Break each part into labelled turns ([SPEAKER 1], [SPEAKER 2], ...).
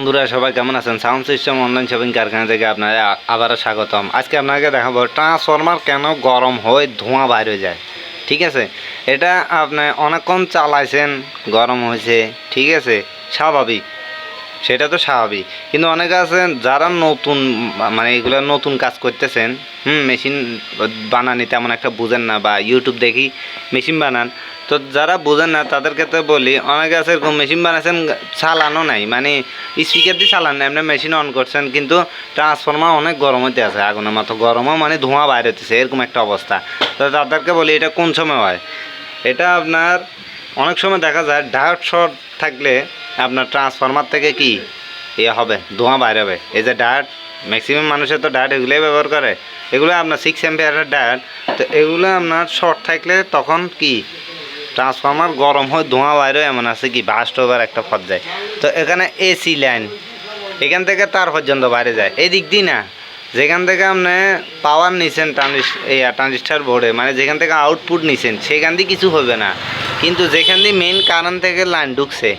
[SPEAKER 1] বন্ধুরা, সবাই কেমন আছেন? সাউন্ড সিস্টেম অনলাইন শপিং কারখানা থেকে আপনাদের আবারও স্বাগতম। আজকে আপনাকে দেখাবো ট্রান্সফরমার কেন গরম হয়ে, ধোঁয়া বাইর হয়ে যায়? ঠিক আছে? এটা আপনি অনেকক্ষণ চালাইছেন, গরম হয়েছে, ঠিক আছে? স্বাভাবিক। সেটা তো স্বাভাবিক। কিন্তু অনেকে আছেন, যারা নতুন মানে এগুলো নতুন কাজ করতেছেন, হুম মেশিন বানানি তেমন একটা বুঝেন না বা ইউটিউব দেখি মেশিন বানান। তো যারা বোঝেন না তাদের ক্ষেত্রে বলি, অনেকে আছে এরকম মেশিন বানাচ্ছেন চালানো নাই। মানে স্পিকার দিয়ে চালান না, এমনি মেশিন অন করছেন, কিন্তু ট্রান্সফর্মার অনেক গরম হতে আছে, আগুনের মতো গরমও মানে ধোঁয়া বাইরে হতেছে এরকম একটা অবস্থা। তো তাদেরকে বলি, এটা কোন সময় হয়? এটা আপনার, অনেক সময় দেখা যায় ডায়োড শর্ট থাকলে আপনার ট্রান্সফরমার থেকে কি এ হবে, ধোঁয়া বাইরে হবে। এই যে ডায়োড ম্যাক্সিমাম মানুষের তো ডায়োড এগুলোই ব্যবহার করে। এগুলো আপনার সিক্স এম্পিয়ারের ডায়োড তো এগুলো আপনার শর্ট থাকলে তখন কি ট্রান্সফরমার গরম হয়ে, ধোঁয়া বাইরেও এমন আছে কি বাস্ট ওভার একটা পর্যায়ে তো এখানে এসি লাইন এখান থেকে তার পর্যন্ত বাইরে যায়। এই দিক দিয়ে না, যেখান থেকে আপনি পাওয়ার নিছেন ট্রানজিস্টার বোর্ডে মানে যেখান থেকে আউটপুট নিছেন, সেখান দিয়ে কিছু হবে না। কিন্তু যেখান দিয়ে মেন কারেন্ট থেকে লাইন ঢুকছে,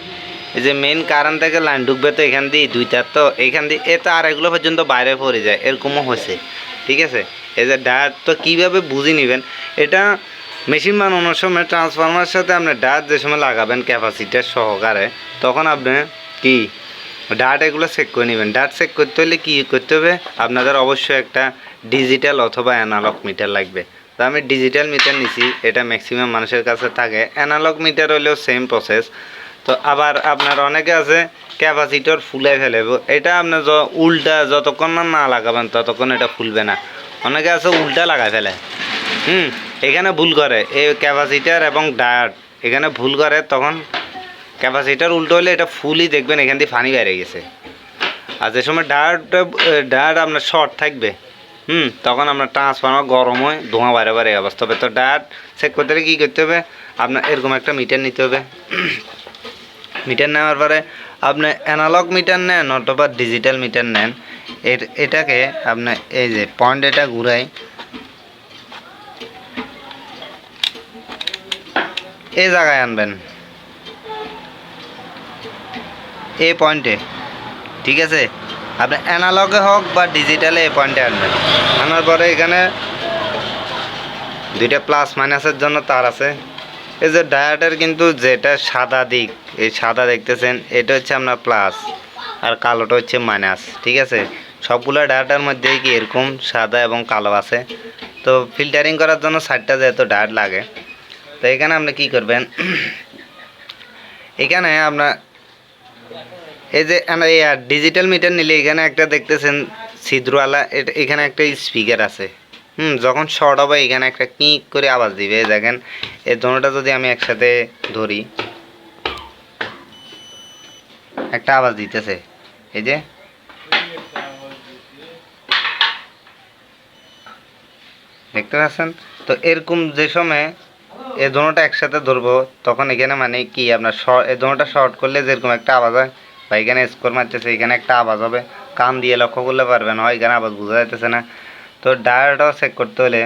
[SPEAKER 1] এই যে মেন কারেন্ট থেকে লাইন ঢুকবে তো এখান দিয়ে দুইটার তো এখান দিয়ে এ তো আর এগুলো পর্যন্ত বাইরে পড়ে যায়, এরকমও হয়েছে। ঠিক আছে? এই যে ডায়ার, তো কীভাবে বুঝে নেবেন? এটা মেশিন বানানোর সময় ট্রান্সফরমার সাথে আপনি ডায়ার যে সময় লাগাবেন ক্যাপাসিটার সহকারে, তখন আপনি কি? ডাট এগুলো চেক করে নেবেন। ডাট চেক করতে হলে কী করতে হবে? আপনাদের অবশ্যই একটা ডিজিটাল অথবা অ্যানালগ মিটার লাগবে। তো আমি ডিজিটাল মিটার নিছি, এটা ম্যাক্সিমাম মানুষের কাছে থাকে। অ্যানালগ মিটার হলেও সেম প্রসেস তো আবার আপনার অনেকে আছে ক্যাপাসিটর ফুলে ফেলে। এটা আপনার উল্টা যতক্ষণ না না লাগাবেন, ততক্ষণ এটা ফুলবে না। অনেকে আছে, উল্টা লাগায় ফেলে। হুম? এখানে ভুল করে। এই ক্যাপাসিটার এবং ডায়ার এখানে ভুল করে, তখন ক্যাপাসিটার উল্টো হলে এটা ফুলই দেখবেন, এখান দিয়ে পানি বেড়ে গেছে। আর যে সময় ডায়ারটা ডায়ার আপনার শর্ট থাকবে, হুম, তখন আপনার ট্রান্সফর্মার গরম হয়, ধোঁয়া বাইরে বাইরে অবস্থা হবে তো ডায়ার চেক করতে হলে কী করতে হবে? আপনার এরকম একটা মিটার নিতে হবে। মিটার নেওয়ার পরে আপনি অ্যানালগ মিটার নেন অথবা ডিজিটাল মিটার নেন। এর, এটাকে আপনার এই যে পয়েন্ট এটা ঘুরাই এই জায়গায় আনবেন। এই পয়েন্টে। ঠিক আছে? আপনি অ্যানালগে হোক বা ডিজিটালে এই পয়েন্টে আনবেন। আনার পরে এখানে দুইটা প্লাস মাইনাসের জন্য তার আছে। এই যে ডায়াটের কিন্তু যেটা সাদা দিক, এই সাদা দেখতেছেন, এটা হচ্ছে আপনার প্লাস আর কালোটা হচ্ছে মাইনাস ঠিক আছে? সবগুলো ডায়াটার মধ্যেই কি এরকম সাদা এবং কালো আছে? তো ফিল্টারিং করার জন্য সাইডটা যেহেতু ডায়াট লাগে তো এখানে আপনি কি করবেন? এখানে আপনার এই যে এই ডিজিটাল মিটার নিলে এখানে একটা দেখতেছেন ছিদ্রওয়ালা এখানে একটা স্পিকার আছে। হুম, যখন শর্ট হবে এখানে একটা কিক করে আওয়াজ দিবে। দেখেন এই দোনোটা যদি আমি একসাথে ধরি, একটা আওয়াজ দিতেছে। এই যে, দেখতে পাচ্ছেন? তো এরকম যে সময় এই দোনোটা একসাথে ধরবো, তখন এখানে মানে কি আপনার এই দোনোটা শর্ট করলে যেরকম একটা আওয়াজ হয়, বা এখানে স্কোর মারতেছে, এখানে একটা আওয়াজ হবে, কান দিয়ে লক্ষ্য করলে পারবেন, হয় এখানে আওয়াজ বোঝা যাইতেছে না। তো ডায়ারটাও চেক করতে হলে,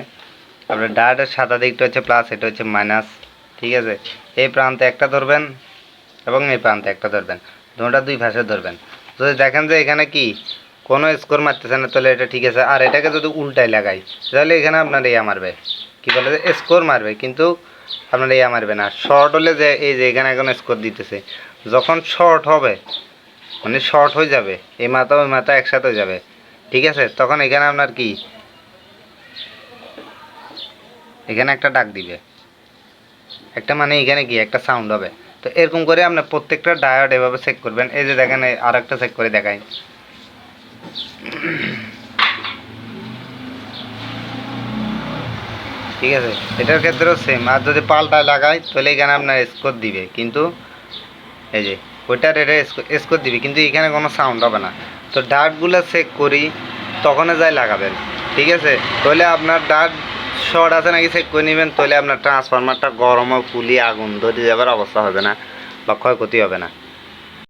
[SPEAKER 1] আপনার ডায়ারের সাদা দিকটা হচ্ছে প্লাস এটা হচ্ছে মাইনাস ঠিক আছে? এই প্রান্তে একটা ধরবেন এবং এই প্রান্তে একটা ধরবেন দুটা দুই ভাষে ধরবেন। যদি দেখেন যে এখানে কি কোনো স্কোর মারতেছে না, তাহলে এটা ঠিক আছে। আর এটাকে যদি উল্টায় লাগাই, তাহলে এখানে আপনার ইয়া মারবে। কি বলে যে স্কোর মারবে, কিন্তু আপনার ইয়া মারবে না। শর্ট হলে যে, এই যে, এখানে এখন স্কোর দিতেছে, যখন শর্ট হবে মানে শর্ট হয়ে যাবে, এই মাথা ওই মাথা একসাথে হয়ে যাবে, ঠিক আছে? তখন এখানে আপনার কি? এখানে একটা ডাক দিবে। একটা মানে এখানে কি? একটা সাউন্ড হবে। তো এরকম করে আপনার প্রত্যেকটা ডায়োড এভাবে চেক করবেন। এই যে দেখেন আর একটা চেক করে দেখাই। ঠিক আছে? এটার ক্ষেত্রেও সেম আর যদি পাল্টা লাগাই, তাহলে এখানে আপনার স্কোর দিবে। কিন্তু এই যে, ওইটার এটা স্কোর দিবে। কিন্তু এখানে কোনো সাউন্ড হবে না। তো ডার্টগুলো চেক করি তখন যাই লাগাবেন। ঠিক আছে? তাহলে আপনার ডার্ট শর্ট আছে নাকি চেক করে নেবেন, তাহলে আপনার ট্রান্সফরমারটা গরম ও ফুলিয়ে আগুন ধরে যাবার অবস্থা হবে না বা ক্ষয়ক্ষতি হবে না।